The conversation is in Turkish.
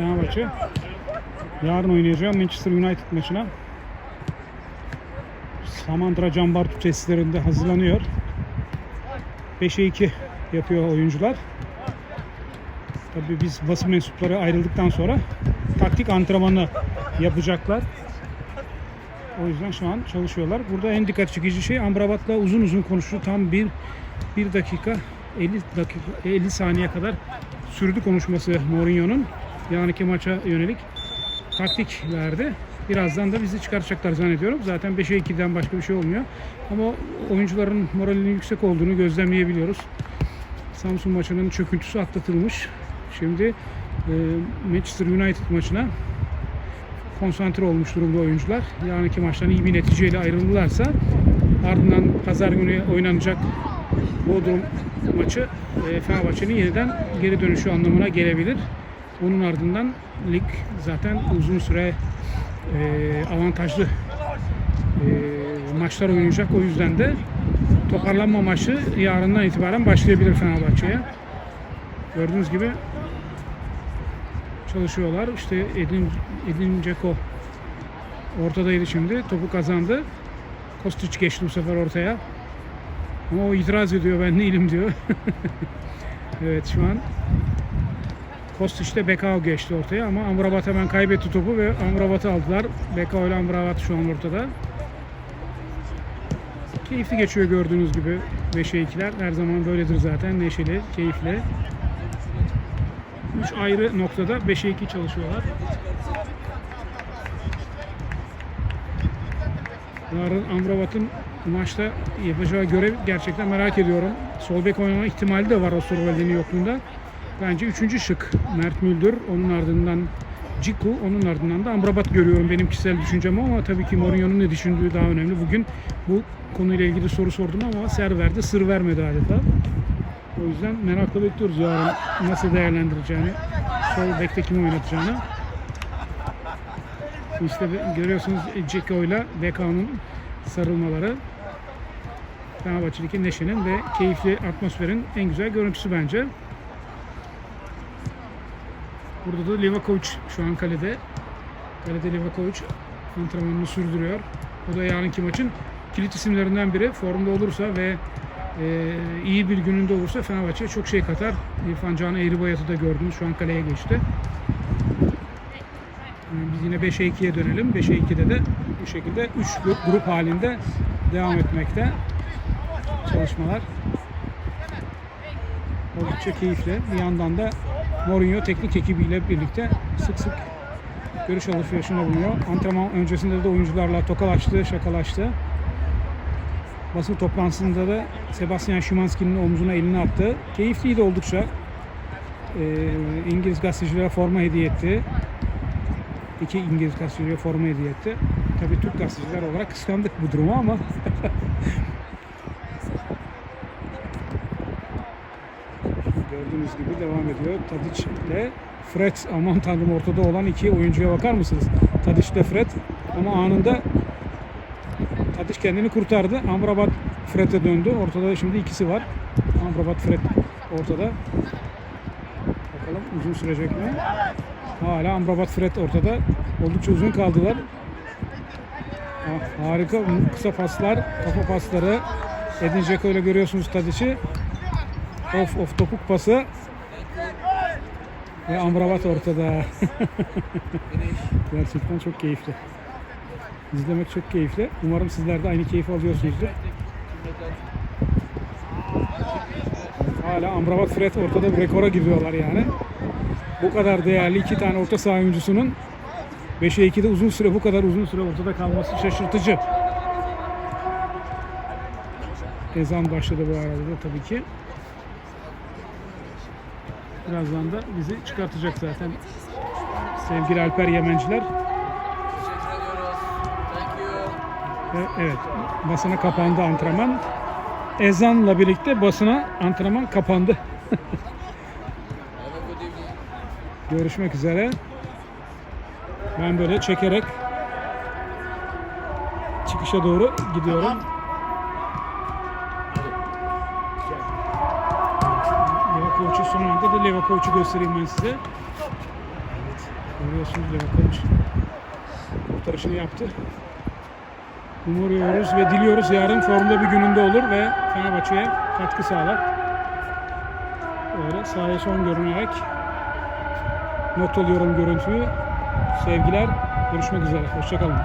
Fenerbahçe. Yarın oynayacağım Manchester United maçına. Samandıra Cambartu testlerinde hazırlanıyor. 5'e 2 yapıyor oyuncular. Tabii biz basın mensupları ayrıldıktan sonra taktik antrenmanı yapacaklar. O yüzden şu an çalışıyorlar. Burada en dikkat çekici şey Amrabat'la uzun uzun konuştu. Tam bir, bir dakika 50 dakika 50 saniye kadar sürdü konuşması Mourinho'nun. Yarınki maça yönelik taktik verdi. Birazdan da bizi çıkartacaklar zannediyorum. Zaten 5'e 2'den başka bir şey olmuyor. Ama oyuncuların moralinin yüksek olduğunu gözlemleyebiliyoruz. Samsun maçının çöküntüsü atlatılmış. Şimdi e, Manchester United maçına konsantre olmuş durumda oyuncular. Yarınki maçtan iyi bir neticeyle ayrılırlarsa ardından pazar günü oynanacak Bodrum maçı e, Fenerbahçe'nin yeniden geri dönüşü anlamına gelebilir. Onun ardından lig zaten uzun süre e, avantajlı e, maçlar oynayacak. O yüzden de toparlanma maçı yarından itibaren başlayabilir Fenerbahçe'ye. Gördüğünüz gibi çalışıyorlar. İşte Edin, Edin Dzeko ortadaydı şimdi. Topu kazandı. Kostić geçti bu sefer ortaya. Ama o itiraz ediyor ben değilim diyor. evet şu an Kostić de Bekao geçti ortaya ama Amrabat hemen kaybetti topu ve Amrabat'ı aldılar. Bekao ile Amrabat şu an ortada. Keyifli geçiyor gördüğünüz gibi 5'e 2'ler. Her zaman böyledir zaten. Neşeli, keyifli. 3 ayrı noktada 5'e 2 çalışıyorlar. Yarın Amrabat'ın maçta yapacağı görev gerçekten merak ediyorum. Sol bek oynama ihtimali de var Osurvaldi'nin yokluğunda. Bence üçüncü şık Mert Müldür. Onun ardından Ciku, onun ardından da Amrabat görüyorum benim kişisel düşüncem ama tabii ki Mourinho'nun ne düşündüğü daha önemli. Bugün bu konuyla ilgili soru sordum ama ser verdi, sır vermedi adeta. O yüzden merakla bekliyoruz yarın nasıl değerlendireceğini, sol bekte kimi oynatacağını. İşte görüyorsunuz Ceko ile Bekao'nun sarılmaları. Fenerbahçe'deki neşenin ve keyifli atmosferin en güzel görüntüsü bence. Burada da Livakovic şu an kalede. Kalede Livakovic antrenmanını sürdürüyor. O da yarınki maçın kilit isimlerinden biri. Formda olursa ve e, iyi bir gününde olursa Fenerbahçe'ye çok şey katar. İrfan Can Eğribayat'ı da gördünüz. Şu an kaleye geçti. Yani Biz yine 5'e 2'ye dönelim. 5'e 2'de de bu şekilde 3 grup halinde devam etmekte çalışmalar. Oldukça keyifli. Bir yandan da Mourinho teknik ekibiyle birlikte sık sık görüş alışverişinde bulunuyor. Antrenman öncesinde de oyuncularla tokalaştı, şakalaştı. Basın toplantısında da Sebastian Szymanski'nin omzuna elini attı. Keyifliydi oldukça. Ee, İngiliz gazetecilere forma hediye etti. İki İngiliz gazetecilere forma hediye etti. Tabii Türk gazeteciler olarak kıskandık bu durumu ama Gördüğünüz gibi devam ediyor. Tadic ile Fred. Aman tanrım ortada olan iki oyuncuya bakar mısınız? Tadic ile Fred. Ama anında Tadic kendini kurtardı. Amrabat Fred'e döndü. Ortada şimdi ikisi var. Amrabat Fred ortada. Bakalım uzun sürecek mi? Hala Amrabat Fred ortada. Oldukça uzun kaldılar. Ah, harika kısa paslar, kafa pasları. Edin Dzeko ile görüyorsunuz Tadic'i. Of of topuk pası. Ve Amrabat ortada. Gerçekten çok keyifli. İzlemek çok keyifli. Umarım sizler de aynı keyfi alıyorsunuzdur. Hala Amrabat Fred ortada bir rekora gidiyorlar yani. Bu kadar değerli iki tane orta saha oyuncusunun 5'e 2'de uzun süre bu kadar uzun süre ortada kalması şaşırtıcı. Ezan başladı bu arada da tabii ki. Birazdan da bizi çıkartacak zaten sevgili Alper Yemenciler. Ve evet basına kapandı antrenman. Ezanla birlikte basına antrenman kapandı. Görüşmek üzere. Ben böyle çekerek çıkışa doğru gidiyorum. Levakovic'i son anda da Levakovic'i göstereyim ben size. Evet. Görüyorsunuz Livakovic kurtarışını yaptı. Umuyoruz ve diliyoruz yarın formda bir gününde olur ve Fenerbahçe'ye katkı sağlar. Böyle sahaya son görünerek not alıyorum görüntüyü. Sevgiler. Görüşmek üzere. Hoşçakalın.